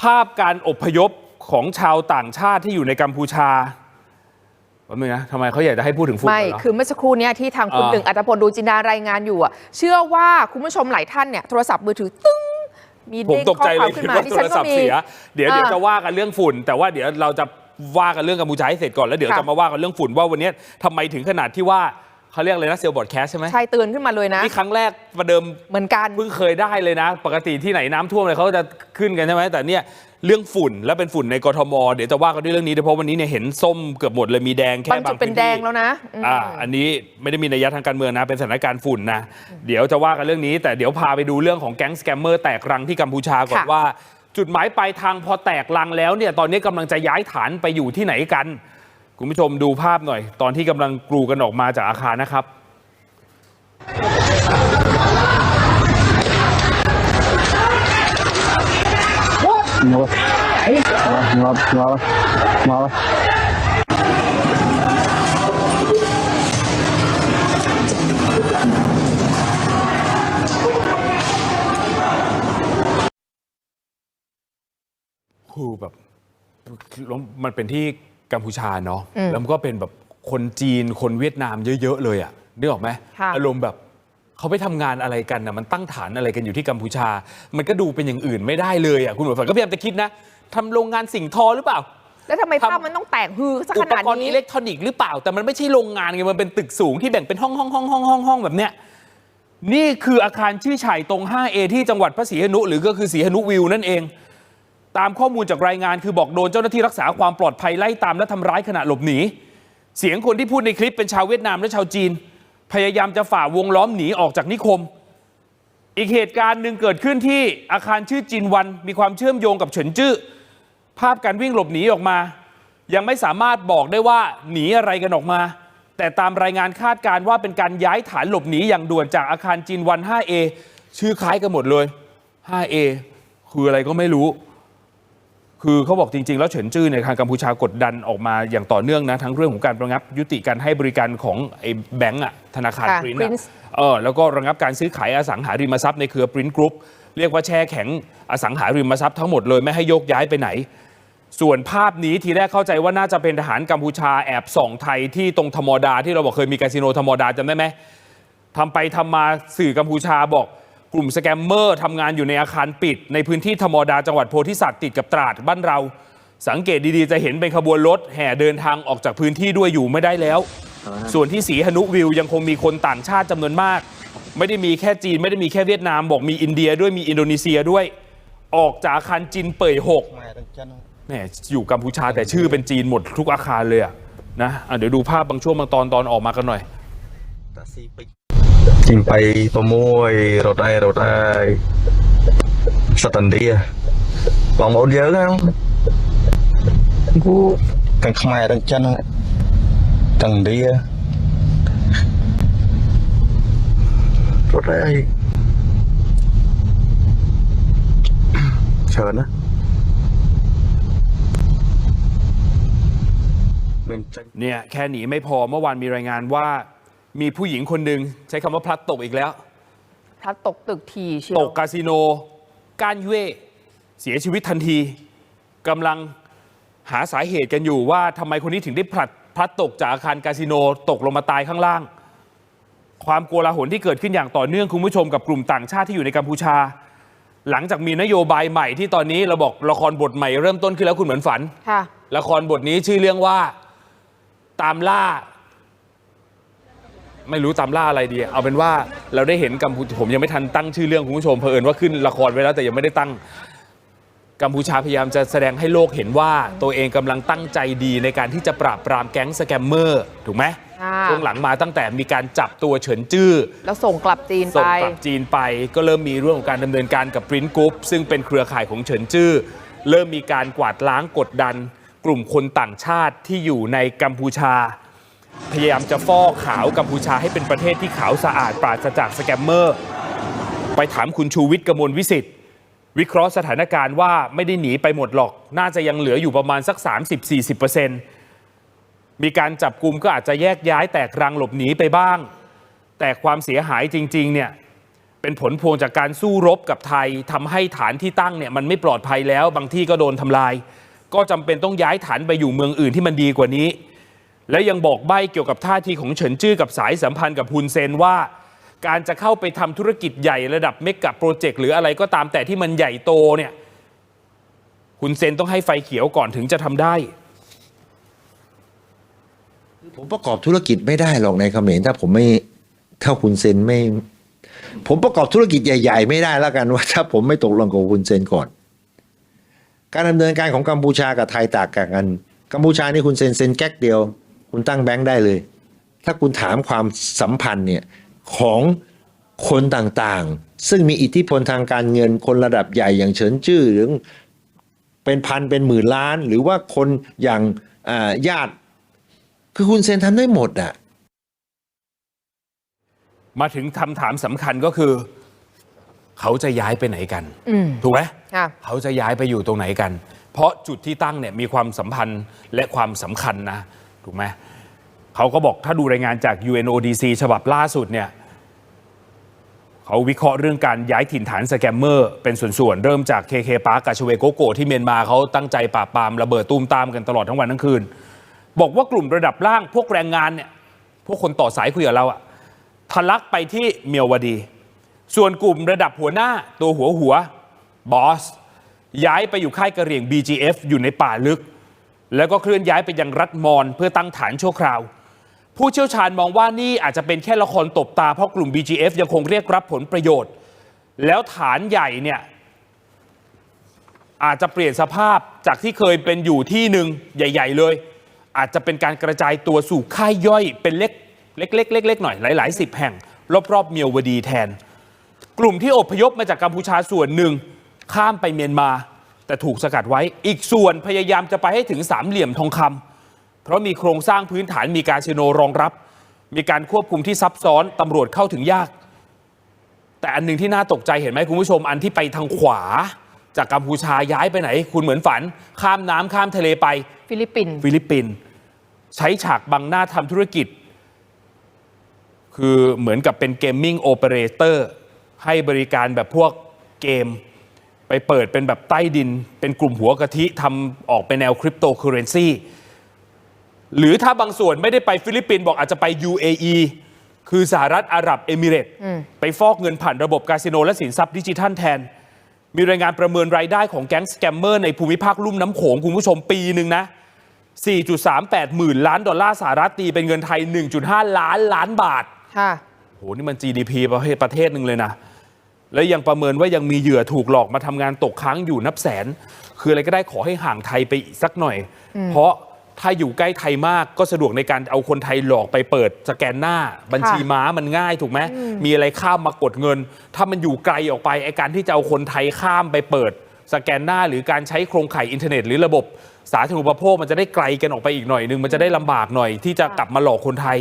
ภาพการอพยพของชาวต่างชาติที่อยู่ในกัมพูชาแป๊บนึงนะทำไมเขาอยากจะให้พูดถึงฝุ่นไม่เหรอคือเมื่อสักครู่เนี้ยที่ทางคุณอ่าหนึ่งอัตพลดูจินดารายงานอยู่อะเชื่อว่าคุณผู้ชมหลายท่านเนี่ยโทรศัพท์มือถือตึ้งมีผมเด้งตกข้อใจคเลวามยขึ้คิดนมาว่าดิโทฉัรนก็ศัพท์มีเสียเดี๋ยวอ่าเดี๋ยวจะว่ากันเรื่องฝุ่น แต่ว่าเดี๋ยวเราจะว่ากันเรื่องกัมพูชาให้เสร็จก่อนแล้วเดี๋ยวค่ะจะมาว่ากันเรื่องฝุ่นว่าวันนี้ทำไมถึงขนาดที่ว่า เขาเรียกอะไรนะเซลล์บอร์ดแคสใช่ไหมใช่เตือนขึ้นมาเลยนะนี่ครั้งแรกประเดิมเหมือนกันเพิ่งเคยได้เลยนะ ปกติที่ไหนน้ำท่วมเลยเขาจะขึ้นกันใช่ไหมแต่เนี่ยเรื่องฝุ่นและเป็นฝุ่นในกทมเดี๋ยวจะว่ากันด้วยเรื่องนี้ด้วยเพราะวันนี้เนี่ยเห็นส้มเกือบหมดเลยมีแดงแค่บางจุบาดงเป็นพื้นแดที่งแล้วนะอืมอ่าอันนี้ไม่ได้มีนัยยะทางการเมืองนะเป็นสถานการณ์ฝุ่นนะเดี๋ยวจะว่ากันเรื่องนี้ แต่เดี๋ยวพาไปดูเรื่องของแก๊งสแกมเมอร์แตกรังที่กัมพูชาก่อนค่ะว่า จุดหมายปลายทางพอแตกรังแล้วเนี่ยตอนนี้กำลังจะย้ายฐานไปอยู่ที่ไหนกัน คุณผู้ชมดูภาพหน่อย ตอนที่กำลังกรูกันออกมาจากอาคารนะครับ ngồi ngồi ngồi ngồi ngồi คือแบบมันเป็นที่ กัมพูชาเนาะอืมแล้วมันก็เป็นแบบคนจีนคนเวียดนามเยอะ ๆ เลยอะนึกออกไหมค่ะอารมณ์แบบเขาไปทำงานอะไรกันนะมันตั้งฐานอะไรกันอยู่ที่กัมพูชา มันก็ดูเป็นอย่างอื่นไม่ได้เลยอะคุณหมอฝันก็พยายามจะคิดนะทำโรงงานสิ่งทอหรือเปล่า แล้วทำไมทำภาพมันต้องแตกฮือสักอุขปนาดกรณ์นี้อิเล็กทรอนิกส์หรือเปล่า แต่มันไม่ใช่โรงงานไงมันเป็นตึกสูงที่แบ่งเป็นห้องห้องห้องห้องห้องห้องแบบเนี้ยนี่คืออาคารชื่อฉ่ายตรง 5A ที่จังหวัดพระศรีหนุ หรือก็คือศรีหนุวิวนั่นเอง ตามข้อมูลจากรายงานคือบอกโดนเจ้าหน้าที่รักษาความปลอดภัยไล่ตามและทำร้ายขณะหลบหนี เสียงคนที่พูดในคลิปเป็นชาวเวียดนามและชาวจีน พยายามจะฝ่าวงล้อมหนีออกจากนิคม อีกเหตุการณ์หนึ่งเกิดขึ้นที่อาคารชื่อจินวัน มีความเชื่อมโยงกับเฉินจื้อภาพการวิ่งหลบหนีออกมา ยังไม่สามารถบอกได้ว่าหนีอะไรกันออกมา แต่ตามรายงานคาดการณ์ว่าเป็นการย้ายฐานหลบหนีอย่างด่วนจากอาคารจินวัน 5A ชื่อคล้ายกันหมดเลย 5A คืออะไรก็ไม่รู้ คือเขาบอกจริง ๆ แล้วเฉินจื้อในยทางกัมพูชากดดันออกมาอย่างต่อเนื่องนะ ทั้งเรื่องของการระงับยุติการให้บริการของไอ้แบงก์อะธนาคารค่ะปริน Prince เออแล้วก็ระงับการซื้อขายอสังหาริมทรัพย์ในเครือปรินกรุ๊ปเรียกว่าแช่แข็งอสังหาริมทรัพย์ทั้งหมดเลยไม่ให้โยกย้ายไปไหน ส่วนภาพนี้ทีแรกเข้าใจว่าน่าจะเป็นทหารกัมพูชาแอบส่องไทยที่ตรงธรรมดาที่เราบอกเคยมีคาสิโนธรรมดาจำได้ไหม ทำไปทำมาสื่อกัมพูชาบอก กลุ่มสแกมเมอร์ทำงานอยู่ในอาคารปิด ในพื้นที่ธรรมดาจังหวัดโพธิสัตว์ติดกับตราดบ้านเรา สังเกตดีๆ จะเห็นเป็นขบวนรถแห่เดินทางออกจากพื้นที่ด้วยอยู่ไม่ได้แล้ว ส่วนที่สีหนุวิวยังคงมีคนต่างชาติจำนวนมาก ไม่ได้มีแค่จีนไม่ได้มีแค่เวียดนามบอกมีอินเดียด้วยมีอินโดนีเซียด้วย ออกจากอาคารจินเป่ยหก mày đang chân แหมอยู่กัมพูชาแต่ชื่อเป็นจีนหมดทุกอาคารเลยอะนะอะเดี๋ยวดูภาพบางช่วงบางตอนตอนออกมากันหน่อย จิมไปตัวมวยรถไอรถไอสตันดียบางโอนเยอะแล้วกูกันขมายดังจันตันดียรถไอเชิญนะเนี่ยแค่หนีไม่พอเมื่อวานมีรายงานว่า มีผู้หญิงคนหนึ่งใช้คำว่าพลัดตกอีกแล้ว พลัดตกตึกทีเชียวตกคาสิโนก้านยุ้ยเสียชีวิตทันทีกำลังหาสาเหตุกันอยู่ว่าทำไมคนนี้ถึงได้พลัดพลัดตกจากอาคารคาสิโนตกลงมาตายข้างล่าง ความโกลาหลที่เกิดขึ้นอย่างต่อเนื่องคุณผู้ชมกับกลุ่มต่างชาติที่อยู่ในกัมพูชา หลังจากมีนโยบายใหม่ที่ตอนนี้เราบอกละครบทใหม่เริ่มต้นขึ้นแล้วคุณเหมือนฝันค่ะละครบทนี้ชื่อเรื่องว่าตามล่า ไม่รู้ตามล่าอะไรดี เอาเป็นว่าเราได้เห็นกัมพูผมยังไม่ทันตั้งชื่อเรื่องคุณผู้ชมเผอิญว่าขึ้นละครไว้แล้วแต่ยังไม่ได้ตั้งกัมพูชาพยายามจะแสดงให้โลกเห็นว่าตัวเองกำลังตั้งใจดีในการที่จะปราบปรามแก๊งสแกมเมอร์ถูกไหมค่ะช่วงหลังมาตั้งแต่มีการจับตัวเฉินจื้อ แล้วส่งกลับจีนส่ไปงกลับจีนไป ก็เริ่มมีเรื่องของการดำเนินการกับปรินกรุ๊ปซึ่งเป็นเครือข่ายของเฉินจื้อ เริ่มมีการกวาดล้างกดดัน กลุ่มคนต่างชาติที่อยู่ในกัมพูชา พยายามจะฟอกขาวกัมพูชาให้เป็นประเทศที่ขาวสะอาดปราศจากสแกมเมอร์ ไปถามคุณชูวิทย์กมลวิสิทธิ์วิเคราะห์สถานการณ์ว่าไม่ได้หนีไปหมดหรอก น่าจะยังเหลืออยู่ประมาณสัก 30-40%มีการจับกลุ่มก็อาจจะแยกย้ายแตกรังหลบหนีไปบ้าง แต่ความเสียหายจริงๆเนี่ยเป็นผลพวงจากการสู้รบกับไทยทำให้ฐานที่ตั้งเนี่ยมันไม่ปลอดภัยแล้ว บางที่ก็โดนทำลาย ก็จำเป็นต้องย้ายฐานไปอยู่เมืองอื่นที่มันดีกว่านี้ และยังบอกใบ้เกี่ยวกับท่าทีของเฉินจื้อกับสายสัมพันธ์กับฮุนเซนว่า การจะเข้าไปทำธุรกิจใหญ่ระดับเมกะโปรเจกต์หรืออะไรก็ตามแต่ที่มันใหญ่โตเนี่ยฮุนเซนต้องให้ไฟเขียวก่อนถึงจะทำได้ ผมประกอบธุรกิจไม่ได้หรอกในเขมรถ้าผมไม่ถ้าคุณเซนไม่ ผมประกอบธุรกิจใหญ่ ๆ ไม่ได้แล้วกันว่าถ้าผมไม่ตกลงกับคุณเซนก่อน การดำเนินการของกัมพูชากับไทยต่างกันกัมพูชานี่คุณเซนเซนแก๊กเดียว คุณตั้งแบงค์ได้เลย ถ้าคุณถามความสัมพันธ์เนี่ยของคนต่างๆ ซึ่งมีอิทธิพลทางการเงินคนระดับใหญ่อย่างเฉินจื้อหรือเป็นพันเป็นหมื่นล้าน หรือว่าคนอย่างอ่าญาติ คือคุณเซนทำได้หมดอะมาถึงคำถามสำคัญก็คือ เขาจะย้ายไปไหนกันอืมถูกไหมค่ะเขาจะย้ายไปอยู่ตรงไหนกัน เพราะจุดที่ตั้งเนี่ยมีความสัมพันธ์และความสำคัญนะ ถูกไหมเขาก็บอกถ้าดูรายงานจาก UNODC ฉบับล่าสุดเนี่ยเขาวิเคราะห์เรื่องการย้ายถิ่นฐานสแกมเมอร์เป็นส่วนๆ เริ่มจาก KK Park กับชเวโกโกที่เมียนมาเขาตั้งใจปราบปรามระเบิดตูมตามกันตลอดทั้งวันทั้งคืน บอกว่ากลุ่มระดับล่างพวกแรงงานเนี่ยพวกคนต่อสายคุยกับเราอะทะลักไปที่เมียวดี ส่วนกลุ่มระดับหัวหน้าตัวหัวหัวบอสย้ายไปอยู่ค่ายกระเหรี่ยง BGF อยู่ในป่าลึก แล้วก็เคลื่อนย้ายไปยังรัฐมอนเพื่อตั้งฐานชั่วคราว ผู้เชี่ยวชาญมองว่านี่อาจจะเป็นแค่ละครตบตาเพราะกลุ่ม BGF ยังคงเรียกรับผลประโยชน์ แล้วฐานใหญ่เนี่ยอาจจะเปลี่ยนสภาพจากที่เคยเป็นอยู่ที่หนึ่งใหญ่ ๆ เลย อาจจะเป็นการกระจายตัวสู่ค่ายย่อยเป็นเล็กเล็กๆเล็กๆหน่อยหลายๆสิบแห่ง รอบๆเมียวดีแทน กลุ่มที่อพยพมาจากกัมพูชาส่วนหนึ่งข้ามไปเมียนมา แต่ถูกสกัดไว้อีกส่วนพยายามจะไปให้ถึงสามเหลี่ยมทองคำเพราะมีโครงสร้างพื้นฐานมีการชิโนรองรับ มีการควบคุมที่ซับซ้อนตำรวจเข้าถึงยาก แต่อันหนึ่งที่น่าตกใจเห็นไหมคุณผู้ชมอันที่ไปทางขวา จากกัมพูชาย้ายไปไหน คุณเหมือนฝัน ข้ามน้ำข้ามทะเลไป ฟิลิปปินส์ฟิลิปปินส์ใช้ฉากบังหน้าทำธุรกิจ คือเหมือนกับเป็นเกมมิ่งโอเปอเรเตอร์ให้บริการแบบพวกเกม ไปเปิดเป็นแบบใต้ดิน เป็นกลุ่มหัวกะทิทำออกเป็นแนวคริปโตเคอเรนซีหรือถ้าบางส่วนไม่ได้ไปฟิลิปปินส์บอกอาจจะไป UAE คือสหรัฐอาหรับเอมิเรตส์ไปฟอกเงินผ่านระบบคาสิโนและสินทรัพย์ดิจิทัลแทน มีรายงานประเมินรายได้ของแก๊งสแกมเมอร์ในภูมิภาคลุ่มน้ำโขงคุณผู้ชมปีหนึ่งนะ 4.38 หมื่นล้านดอลลาร์สหรัฐตีเป็นเงินไทย 1.5 ล้านล้านบาท ค่ะโหนี่มัน GDP ประเทศประเทศหนึ่งเลยนะ และยังประเมินว่ายังมีเหยื่อถูกหลอกมาทำงานตกค้างอยู่นับแสน คืออะไรก็ได้ขอให้ห่างไทยไปอีกสักหน่อย เพราะถ้าอยู่ใกล้ไทยมากก็สะดวกในการเอาคนไทยหลอกไปเปิดสแกนหน้า บัญชีม้ามันง่ายถูกไหมมีอะไรข้ามมากดเงิน ถ้ามันอยู่ไกลออกไปไอการที่จะเอาคนไทยข้ามไปเปิด สแกนหน้าหรือการใช้โครงข่ายอินเทอร์เน็ตหรือระบบ สาธารณูปโภคมันจะได้ไกลกันออกไปอีกหน่อยนึงมันจะได้ลำบากหน่อยที่จะกลับมาหลอกคนไทย